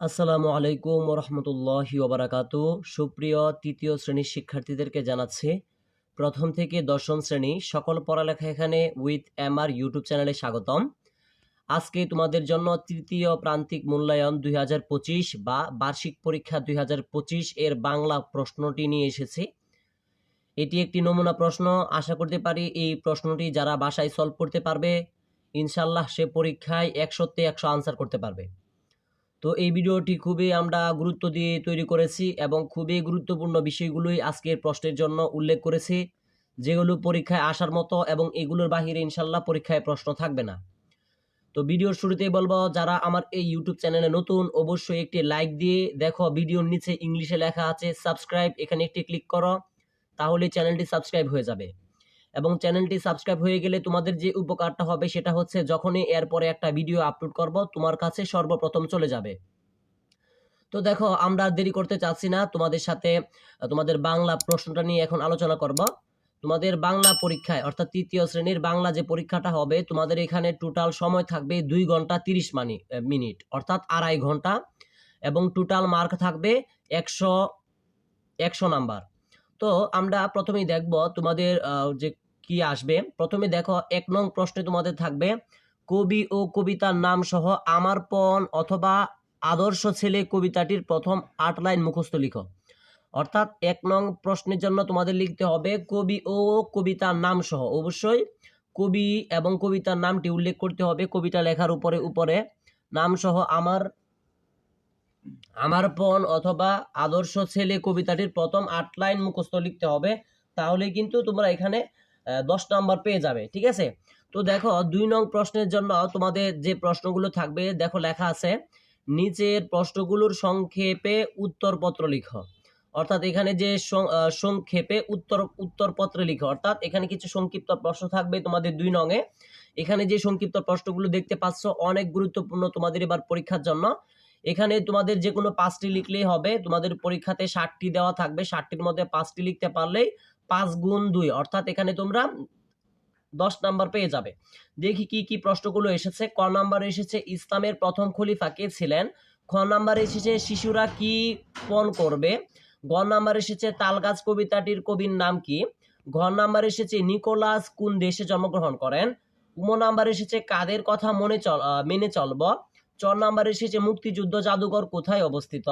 আসসালামু আলাইকুম রহমতুল্লাহি ওবরাকাত। সুপ্রিয় তৃতীয় শ্রেণির শিক্ষার্থীদেরকে জানাচ্ছি, প্রথম থেকে দশম শ্রেণি সকল পড়ালেখা এখানে উইথ এম আর ইউটিউব চ্যানেলে স্বাগতম। আজকে তোমাদের জন্য তৃতীয় প্রান্তিক মূল্যায়ন দুই হাজার পঁচিশ বা বার্ষিক পরীক্ষা দুই হাজার পঁচিশ এর বাংলা প্রশ্নটি নিয়ে এসেছি। এটি একটি নমুনা প্রশ্ন, আশা করতে পারি এই প্রশ্নটি যারা বাসায় সলভ করতে পারবে ইনশাল্লাহ সে পরীক্ষায় একশোতে একশো আনসার করতে পারবে। তো এই ভিডিওটি খুবই আমরা গুরুত্ব দিয়ে তৈরি করেছি এবং খুবই গুরুত্বপূর্ণ বিষয়গুলোই আজকের প্রশ্নের জন্য উল্লেখ করেছি, যেগুলো পরীক্ষায় আসার মতো এবং এগুলোর বাহিরে ইনশাল্লাহ পরীক্ষায় প্রশ্ন থাকবে না। তো ভিডিওর শুরুতেই বলব, যারা আমার এই ইউটিউব চ্যানেলে নতুন, অবশ্যই একটি লাইক দিয়ে দেখো, ভিডিওর নিচে ইংলিশে লেখা আছে, সাবস্ক্রাইব, এখানে একটি ক্লিক করো তাহলে চ্যানেলটি সাবস্ক্রাইব হয়ে যাবে। এবং চ্যানেলটি সাবস্ক্রাইব হয়ে গেলে তোমাদের যে উপকারটা হবে সেটা হচ্ছে যখনই এরপরে একটা ভিডিও আপলোড করব, তোমার কাছে সর্বপ্রথম চলে যাবে। তো দেখো, আমরা দেরি করতে চাচ্ছি না। তোমাদের সাথে, তোমাদের বাংলা প্রশ্নটা নিয়ে এখন আলোচনা করব। তোমাদের বাংলা পরীক্ষায়, অর্থাৎ তৃতীয় শ্রেণির বাংলা যে পরীক্ষাটা হবে, তোমাদের এখানে টোটাল সময় থাকবে দুই ঘণ্টা তিরিশ মানি মিনিট অর্থাৎ আড়াই ঘণ্টা। এবং টোটাল মার্ক থাকবে একশো একশো নাম্বার তো আমরা প্রথমেই দেখব তোমাদের যে কি আসবে। প্রথমে দেখো, এক নং প্রশ্নে তোমাদের থাকবে, কবি ও কবিতার নাম সহ আমার পণ অথবা আদর্শ ছেলে কবিতাটির প্রথম আট লাইন মুখস্থ লিখো। অর্থাৎ এক নং প্রশ্নের জন্য তোমাদের লিখতে হবে, কবি ও কবিতার নাম সহ। অবশ্যই কবি এবং কবিতার নামটি উল্লেখ করতে হবে কবিতা লেখার উপরে উপরে। নাম সহ আমার আমার পণ অথবা আদর্শ ছেলে কবিতাটির প্রথম আট লাইন মুখস্থ লিখতে হবে, তাহলে কিন্তু তোমরা এখানে দশ নাম্বার পেয়ে যাবে, ঠিক আছে? তো দেখো, দুই নং প্রশ্নের জন্য তোমাদের যে প্রশ্নগুলো থাকবে, দেখো লেখা আছে, নিচের প্রশ্নগুলোর সংক্ষেপে উত্তরপত্র লিখো। অর্থাৎ এখানে যে সংক্ষেপে উত্তর, উত্তরপত্র লিখো। অর্থাৎ এখানে কিছু সংক্ষিপ্ত প্রশ্ন থাকবে তোমাদের দুই নঙে। এখানে যে সংক্ষিপ্ত প্রশ্নগুলো দেখতে পাচ্ছ, অনেক গুরুত্বপূর্ণ তোমাদের এবার পরীক্ষার জন্য। এখানে তোমাদের যে কোনো পাঁচটি লিখলেই হবে। তোমাদের পরীক্ষাতে ষাটটি দেওয়া থাকবে। ষাটটির মধ্যে পাঁচটি লিখতে পারলেই পাঁচ গুণ দুই। অর্থাৎ এখানে তোমরা দশ নাম্বার পেয়ে যাবে। দেখি কি কি প্রশ্নগুলো এসেছে। ক নাম্বার এসেছে, ইসলামের প্রথম খলিফা কে ছিলেন? খ নাম্বার এসেছে, শিশুরা কি পণ করবে? গ নাম্বার এসেছে, তালগাছ কবিতাটির কবির নাম কি? ঘ নাম্বার এসেছে, নিকোলাস কোন দেশে জন্মগ্রহণ করেন? উম নাম্বার এসেছে, কাদের কথা মনে চল মেনে চলব? ছ নাম্বার এসেছে মুক্তিযুদ্ধ জাদুঘর কোথায় অবস্থিত?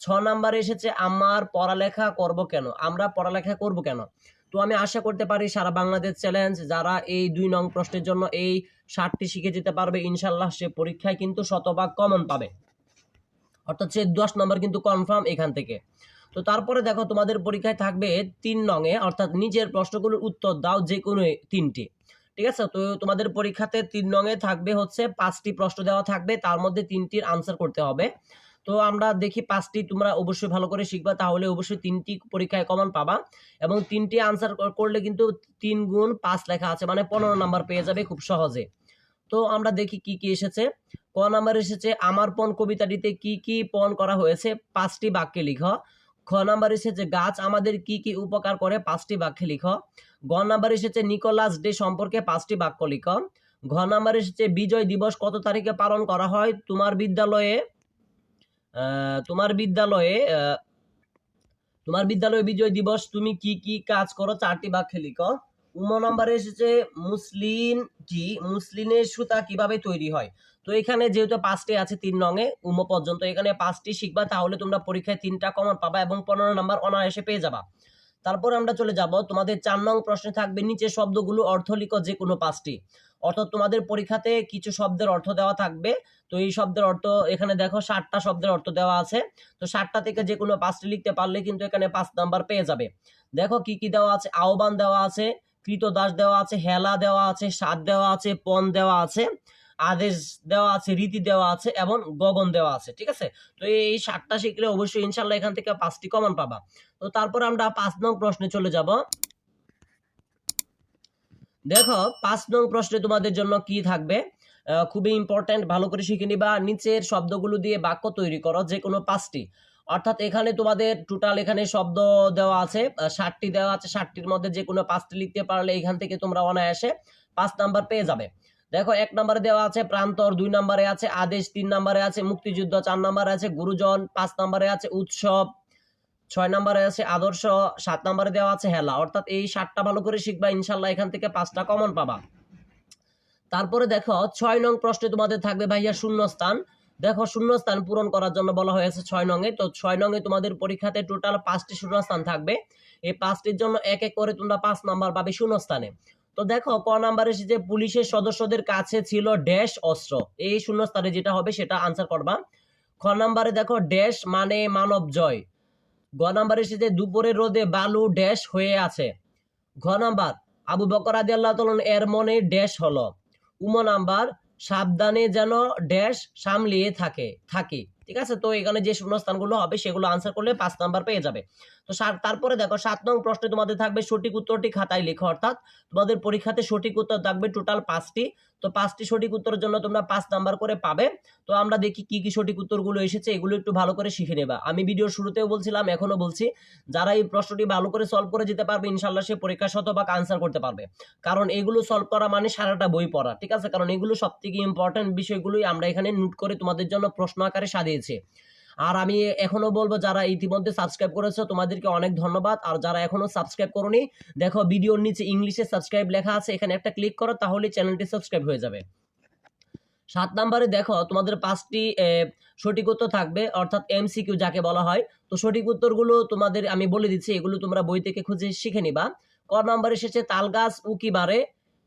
ছ নাম্বার এসেছে আমার পড়ালেখা করব কেন? আমরা পড়ালেখা করব কেন? তো আমি আশা করতে পারি সারা বাংলাদেশ চ্যালেঞ্জ, যারা এই দুই নং প্রশ্নের জন্য এই ষাটটি শিখে যেতে পারবে ইনশাল্লাহ সে পরীক্ষায় কিন্তু শতভাগ কমন পাবে। অর্থাৎ সে দশ নম্বর কিন্তু কনফার্ম এখান থেকে। তো তারপরে দেখো তোমাদের পরীক্ষায় থাকবে তিন নঙে অর্থাৎ নিচের প্রশ্নগুলোর উত্তর দাও যে কোনো তিনটি। ঠিক আছে? তো তোমাদের পরীক্ষাতে তিন নঙে থাকবে হচ্ছে পাঁচটি প্রশ্ন দেওয়া থাকবে, তার মধ্যে তিনটির আনসার করতে হবে। তো আমরা দেখি পাঁচটি তোমরা অবশ্যই ভালো করে শিখবা, তাহলে অবশ্যই তিনটি পরীক্ষায় কমন পাবা। এবং তিনটি আনসার করলে কিন্তু তিন গুণ পাঁচ লেখা আছে মানে পনেরো নাম্বার পেয়ে যাবে খুব সহজে। তো আমরা দেখি কি কি এসেছে। ক নাম্বার এসেছে, আমার পণ কবিতাটিতে কি কি পণ করা হয়েছে? পাঁচটি বাক্যে লিখ। খ নাম্বার এসেছে গাছ আমাদের কি কি উপকার করে? পাঁচটি বাক্যে লিখ। গ নাম্বার এসেছে, নিকোলাস ডে সম্পর্কে পাঁচটি বাক্য লিখ। ঘ নাম্বার এসেছে, বিজয় দিবস কত তারিখে পালন করা হয়? তোমার বিদ্যালয়ে তোমার বিদ্যালয়ে তোমার বিদ্যালয়ে বিজয় দিবস, তুমি কি কি কাজ করো? চারটি বাক্যে লিখো। উম নাম্বারে এসেছে মুসলিনটি মুসলিনের সুতা কীভাবে তৈরি হয়? তো এখানে যেহেতু পাঁচটি আছে তিন রঙে, উম পর্যন্ত এখানে পাঁচটি শিখবা, তাহলে তোমরা পরীক্ষায় তিনটা কমন পাবা এবং পনেরো নাম্বার অনায়াসে পেয়ে যাবা। তারপর আমরা চলে যাব, তোমাদের চার নং প্রশ্নে থাকবে নিচে শব্দগুলো অর্থ লিখো যে কোনো পাঁচটি। অর্থাৎ তোমাদের পরীক্ষাতে কিছু শব্দের অর্থ দেওয়া থাকবে। তো এই শব্দের অর্থ এখানে দেখো ষাটটা শব্দের অর্থ দেওয়া আছে। তো ষাটটা থেকে যে কোনো পাঁচটি লিখতে পারলে কিন্তু এখানে পাঁচ নাম্বার পেয়ে যাবে। দেখো কি কি দেওয়া আছে? আহ্বান দেওয়া আছে। কৃতদাস দেওয়া আছে, হেলা দেওয়া আছে স্বাদ দেওয়া আছে পণ দেওয়া আছে, আদেশ দেওয়া আছে, রীতি দেওয়া আছে এবং গগন দেওয়া আছে, ঠিক আছে? তো এই সাতটা শিখলে অবশ্যই ইনশাল্লাহ এখান থেকে পাঁচটি কমন পাবা। তো তারপর আমরা পাঁচ নং প্রশ্নে চলে যাব। দেখো, পাঁচ নং প্রশ্নে তোমাদের জন্য কি থাকবে? খুবই ইম্পর্ট্যান্ট ভালো করে শিখে নিবা। নিচের শব্দগুলো দিয়ে বাক্য তৈরি করো যে কোনো পাঁচটি। অর্থাৎ এখানে তোমাদের টোটাল এখানে শব্দ দেওয়া আছে ষাটটি দেওয়া আছে, ষাটটির মধ্যে যে কোনো পাঁচটি লিখতে পারলে এখান থেকে তোমরা অনায়াসে পাঁচ নাম্বার পেয়ে যাবে। দেখো, এক নম্বরে দেওয়া আছে প্রান্তর, দুই নম্বরে আছে আদেশ, তিন নম্বরে আছে মুক্তিযুদ্ধ, চার নম্বরে আছে গুরুজন, পাঁচ নম্বরে আছে উৎসব, ছয় নম্বরে আছে আদর্শ, সাত নম্বরে দেওয়া আছে হেলা। অর্থাৎ এই সাতটা ভালো করে শিখবা ইনশাল্লাহ এখান থেকে পাঁচটা কমন পাবা। তারপরে দেখো, ছয় নং প্রশ্নে তোমাদের থাকবে ভাইয়া শূন্যস্থান। দেখো শূন্যস্থান পূরণ করার জন্য বলা হয়েছে ছয় নঙে তো ছয় নঙে তোমাদের পরীক্ষাতে টোটাল পাঁচটি শূন্যস্থান থাকবে। এই পাঁচটির জন্য এক এক করে তোমরা পাঁচ নাম্বার পাবে শূন্যস্থানে। তো দেখো, ক নাম্বার এসেছে পুলিশের সদস্যদের কাছে ছিল ড্যাশ অস্ত্র। এই শূন্যস্থানে যেটা হবে সেটা আনসার করবা। খ নাম্বারে দেখো, ড্যাশ মানে মানব জয়। গ নাম্বার এসেছে দুপুরের রোদে বালু ড্যাশ হয়ে আছে। ঘ নাম্বার, আবু বকর আদি আল্লাহ এর মনে ড্যাশ হলো। উম নাম্বার সাবধানে যেন ড্যাশ সামলিয়ে থাকে থাকি। ঠিক আছে? তো এখানে যে শূন্যস্থানগুলো হবে, সেগুলো আনসার করলে পাঁচ নাম্বার পেয়ে যাবে। তো তারপরে দেখো, সাত নং প্রশ্নে তোমাদের থাকবে সঠিক উত্তরটি খাতায় লেখো, অর্থাৎ তোমাদের পরীক্ষাতে সঠিক উত্তর থাকবে টোটাল পাঁচটি। তো পাঁচটি সঠিক উত্তরের জন্য তোমরা পাঁচ নাম্বার করে পাবে। তো আমরা দেখি কি কি সঠিক উত্তরগুলো এসেছে, এগুলো একটু ভালো করে শিখে নেবা। আমি ভিডিওর শুরুতেও বলছিলাম এখনও বলছি, যারা এই প্রশ্নটি ভালো করে সলভ করে যেতে পারবে ইনশাল্লাহ সে পরীক্ষা শতভাগ আনসার করতে পারবে। কারণ এগুলো সলভ করা মানে সারাটা বই পড়া, ঠিক আছে? কারণ এগুলো সব থেকে ইম্পর্টেন্ট বিষয়গুলোই আমরা এখানে নোট করে তোমাদের জন্য প্রশ্ন আকারে সাজিয়েছি আর আমি এখনও বলব, যারা ইতিমধ্যে সাবস্ক্রাইব করেছ, তোমাদেরকে অনেক ধন্যবাদ। আর যারা এখনও সাবস্ক্রাইব করোনি, দেখো ভিডিওর নিচে ইংলিশে সাবস্ক্রাইব লেখা আছে, এখানে একটা ক্লিক করো, তাহলে চ্যানেলটি সাবস্ক্রাইব হয়ে যাবে। সাত নাম্বারে দেখো, তোমাদের পাঁচটি সঠিক উত্তর থাকবে, অর্থাৎ এমসিকিউ যাকে বলা হয়। তো সঠিক উত্তরগুলো তোমাদের, আমি বলে দিচ্ছি, এগুলো তোমরা বই থেকে খুঁজে শিখে নিবা। ক নাম্বার এসেছে, তাল গাছ উকি বারে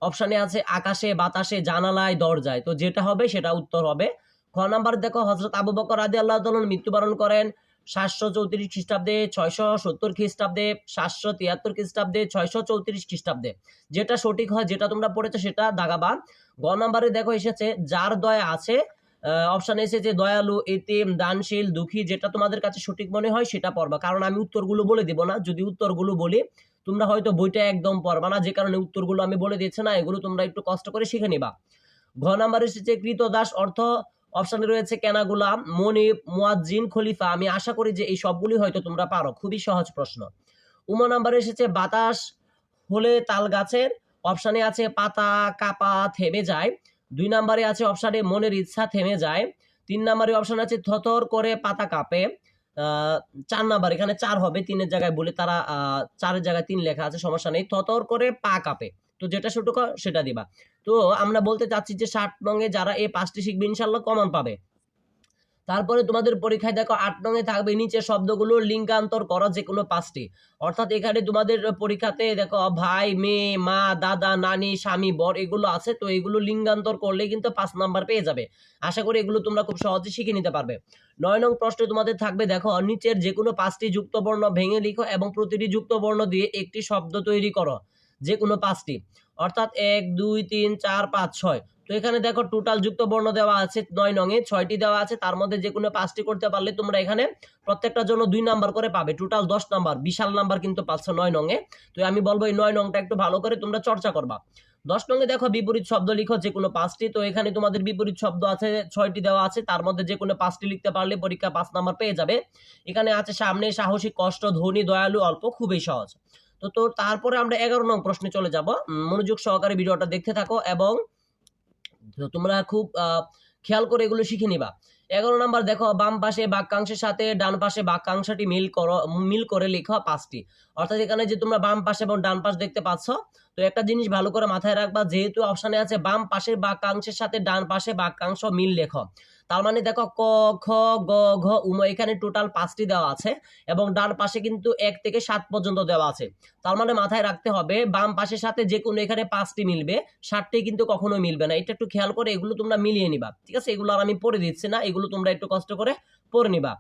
অপশানে আছে, আকাশে, বাতাসে, জানালায় দরজায়। তো যেটা হবে, সেটা উত্তর হবে। খ নাম্বার দেখো হজরত আবু বকর আদি আল্লাহ তালন মৃত্যুবরণ করেন সাতশো চৌত্রিশ খ্রিস্টাব্দে, ছয়শো সত্তর খ্রিস্টাব্দে, সাতশো তিয়াত্তর খ্রিস্টাব্দে, ছয়শো চৌত্রিশ খ্রিস্টাব্দে। যেটা সঠিক হয়, যেটা তোমরা পড়েছো, সেটা দাগাবা। গ নাম্বারে দেখো এসেছে, যার দয়া আছে অপশান এসেছে, দয়ালু, এতিম, দানশীল, দুঃখী, যেটা তোমাদের কাছে সঠিক মনে হয়, সেটা পড়বা। কারণ আমি উত্তরগুলো বলে দিব না। যদি উত্তরগুলো বলি, তোমরা হয়তো বইটা একদম পড়বা না, যে কারণে উত্তরগুলো আমি বলে দিচ্ছি না, এগুলো তোমরা একটু কষ্ট করে শিখে নিবা। ঘ নাম্বার এসেছে, কৃতদাস, অর্থ অপশানে রয়েছে কেনাগুলাম মনিব, মুয়াজ্জিন, খলিফা। আমি আশা করি যে এই সবগুলি হয়তো তোমরা পারো। খুবই সহজ প্রশ্ন। উমা নাম্বার এসেছে, বাতাস হলে তাল গাছের। অপশানে আছে, পাতা কাপা থেমে যায়। দুই নাম্বারে আছে অপশানে, মনের ইচ্ছা থেমে যায়। তিন নাম্বারে অপশান আছে থথর করে পাতা কাঁপে। চার নাম্বার, এখানে চার হবে, তিনের জায়গায় বলে তারা চারের জায়গায় তিন লেখা আছে, সমস্যা নেই। থথর করে পা কাঁপে। তো যেটা হয় সেটা দিবা। তো আমরা বলতে চাচ্ছি যে ষাট নঙে যারা এই পাঁচটি শিখবে ইনশাল্লাহ কমন পাবে। তারপরে তোমাদের পরীক্ষায় দেখো, আট নঙে থাকবে নিচে শব্দগুলো লিঙ্গান্তর করো যে কোনো পাঁচটি। অর্থাৎ এখানে তোমাদের পরীক্ষাতে দেখো, ভাই, মেয়ে, মা, দাদা, নানি, স্বামী, বর, এগুলো আছে, তো এগুলো লিঙ্গান্তর করলে কিন্তু পাঁচ নাম্বার পেয়ে যাবে। আশা করি এগুলো তোমরা খুব সহজে শিখে নিতে পারবে। নয় নং প্রশ্নে তোমাদের থাকবে, দেখো, নিচের যে কোনো পাঁচটি যুক্ত বর্ণ ভেঙে লিখো এবং প্রতিটি যুক্ত বর্ণ দিয়ে একটি শব্দ তৈরি করো। যে কোনো পাঁচটি। অর্থাৎ এক, দুই, তিন, চার, পাঁচ, ছয়। তো এখানে দেখো টোটাল যুক্ত বর্ণ দেওয়া আছে নয় নঙে, ছয়টি দেওয়া আছে। তার মধ্যে যে কোনো পাঁচটি করতে পারলে তোমরা এখানে প্রত্যেকটার জন্য দুই নাম্বার করে পাবে। টোটাল দশ নাম্বার, বিশাল নাম্বার কিন্তু পাচ্ছ নয় নঙে। তো আমি বলব এই নয় নংটা একটু ভালো করে তোমরা চর্চা করবা। দশ নঙে দেখো বিপরীত শব্দ লিখো যে কোনো পাঁচটি। তো এখানে তোমাদের বিপরীত শব্দ আছে, ছয়টি দেওয়া আছে। তার মধ্যে যে কোনো পাঁচটি লিখতে পারলে পরীক্ষা পাঁচ নাম্বার পেয়ে যাবে। এখানে আছে সামনে সাহসী, কষ্ট, ধনী, দয়ালু, অল্প, খুবই সহজ। তো তো তারপরে আমরা এগারো নং প্রশ্নে চলে যাব। মনোযোগ সহকারে ভিডিওটা দেখতে থাকো এবং তোমরা খুব খেয়াল করে এগুলো শিখে নিবা। এগারো নাম্বার দেখো, বাম পাশে বাক্যাংশের সাথে ডান পাশে বাক্যাংশটি মিল করো, মিল করে লেখো পাঁচটি। অর্থাৎ এখানে যে তোমরা বাম পাশে এবং ডান পাশ দেখতে পাচ্ছ, তো একটা জিনিস ভালো করে মাথায় রাখবা, যেহেতু অপশানে আছে বাম পাশের বাক্যাংশের সাথে ডান পাশে বাক্যাংশ মিল লেখো। তার মানে দেখো ক খ গ, ঘ, উম এখানে টোটাল পাঁচটি দেওয়া আছে এবং ডান পাশে কিন্তু এক থেকে সাত পর্যন্ত দেওয়া আছে। তার মানে মাথায় রাখতে হবে, বাম পাশের সাথে যে কোনো এখানে পাঁচটি মিলবে সাতটি কিন্তু কখনো মিলবে না। এটা একটু খেয়াল করে এগুলো তোমরা মিলিয়ে নিবা, ঠিক আছে? এগুলো আর আমি পড়ে দিচ্ছি না, এগুলো তোমরা একটু কষ্ট করে পড়ে নিবা।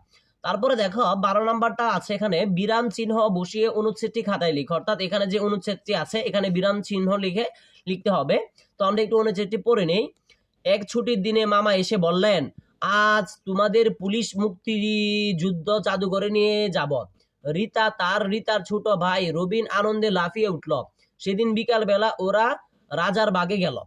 তারপরে দেখো, বারো নাম্বারটা আছে এখানে, বিরাম চিহ্ন বসিয়ে অনুচ্ছেদটি খাতায় লিখো। অর্থাৎ এখানে যে অনুচ্ছেদটি আছে, এখানে বিরাম চিহ্ন লিখে লিখতে হবে। তো আমরা একটু অনুচ্ছেদটি পড়ে নেই। এক ছুটির দিনে মামা এসে বললেন, আজ তোমাদের পুলিশ মুক্তি যুদ্ধ জাদুঘরে নিয়ে যাব। রীতা, তার রীতার ছোট ভাই রবিন আনন্দে লাফিয়ে উঠল। সেদিন বিকাল বেলা ওরা রাজার বাগে গেল।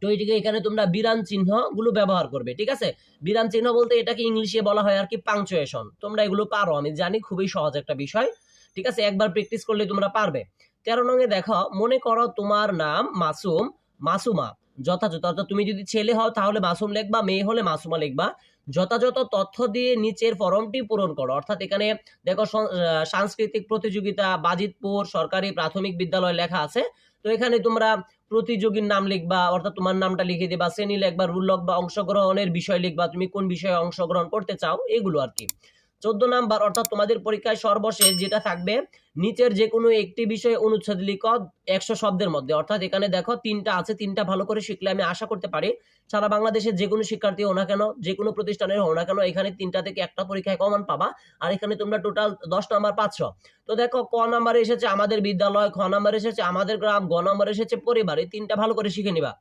তো এটিকে এখানে তোমরা বিরাম চিহ্নগুলো ব্যবহার করবে, ঠিক আছে? বিরাম চিহ্ন বলতে এটাকে ইংলিশে বলা হয় আর কি পাংচুয়েশন তোমরা এগুলো পারো, আমি জানি খুবই সহজ একটা বিষয়, ঠিক আছে? একবার প্র্যাকটিস করলে তোমরা পারবে। তেরো নঙে দেখো, মনে করো তোমার নাম মাসুম, মাসুমা। যথাযথ, অর্থাৎ তুমি যদি ছেলে হও তাহলে মাসুম লিখবা, মেয়ে হলে মাসুমা লিখবা। যথাযথ তথ্য দিয়ে নিচের ফর্মটি পূরণ করো। অর্থাৎ এখানে দেখো সাংস্কৃতিক প্রতিযোগিতা, বাজিতপুর সরকারি প্রাথমিক বিদ্যালয় লেখা আছে। তো এখানে তোমরা প্রতিযোগীর নাম লিখবা, অর্থাৎ তোমার নামটা লিখে দিবা, শ্রেণি লিখবা, রুল লিখবা, অংশগ্রহণের বিষয় লিখবা, তুমি কোন বিষয়ে অংশগ্রহণ করতে চাও, এগুলো আর কি। চোদ্দ নাম্বার, অর্থাৎ তোমাদের পরীক্ষায় সর্বশেষ যেটা থাকবে, নিচের যে কোনো একটি বিষয়ে অনুচ্ছেদ লিখ একশো শব্দের মধ্যে। অর্থাৎ এখানে দেখো তিনটা আছে, তিনটা ভালো করে শিখলে আমি আশা করতে পারি সারা বাংলাদেশের যে কোনো শিক্ষার্থী হো না কেন যে কোনো প্রতিষ্ঠানের হো না কেন, এখানে তিনটা থেকে একটা পরীক্ষায় কমন পাবা। আর এখানে তোমরা টোটাল দশ নাম্বার পাচ্ছ। তো দেখো ক নাম্বার এসেছে আমাদের বিদ্যালয়, খ নাম্বার এসেছে আমাদের গ্রাম, গ নাম্বারে এসেছে পরিবার এই তিনটা ভালো করে শিখে নিবা।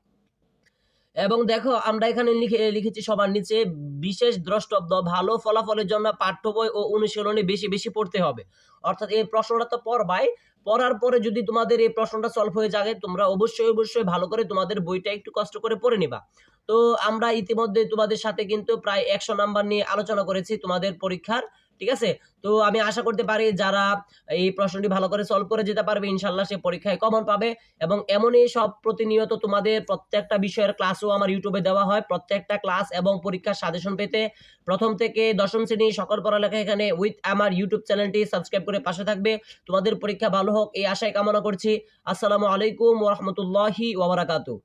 এবং দেখো, আমরা এখানে লিখে, লিখেছি সবার নিচে, বিশেষ দ্রষ্টব্য ভালো ফলাফলের জন্য পাঠ্য বই ও অনুশীলনে বেশি বেশি পড়তে হবে। অর্থাৎ এই প্রশ্নটা তো পড়বাই। পড়ার পরে যদি তোমাদের এই প্রশ্নটা সলভ হয়ে যায় তোমরা অবশ্যই অবশ্যই ভালো করে তোমাদের বইটা একটু কষ্ট করে পড়ে নিবা। তো আমরা ইতিমধ্যে তোমাদের সাথে কিন্তু প্রায় একশো নাম্বার নিয়ে আলোচনা করেছি তোমাদের পরীক্ষার। ঠিক আছে? তো আমি আশা করতে পারি যারা এই প্রশ্নটি ভালো করে সলভ করে যেতে পারবে ইনশাল্লাহ সে পরীক্ষায় কমন পাবে এবং এমনই সব প্রতিনিয়ত তোমাদের প্রত্যেকটা বিষয়ের ক্লাসও আমার ইউটিউবে দেওয়া হয়। প্রত্যেকটা ক্লাস এবং পরীক্ষার সাজেশন পেতে প্রথম থেকে দশম শ্রেণি সকল পড়ালেখা এখানে উইথ আমার ইউটিউব চ্যানেলটি সাবস্ক্রাইব করে পাশে থাকবে। তোমাদের পরীক্ষা ভালো হোক, এই আশায় কামনা করছি। আসসালামু আলাইকুম ওরহমতুল্লাহি ওবরাকাতু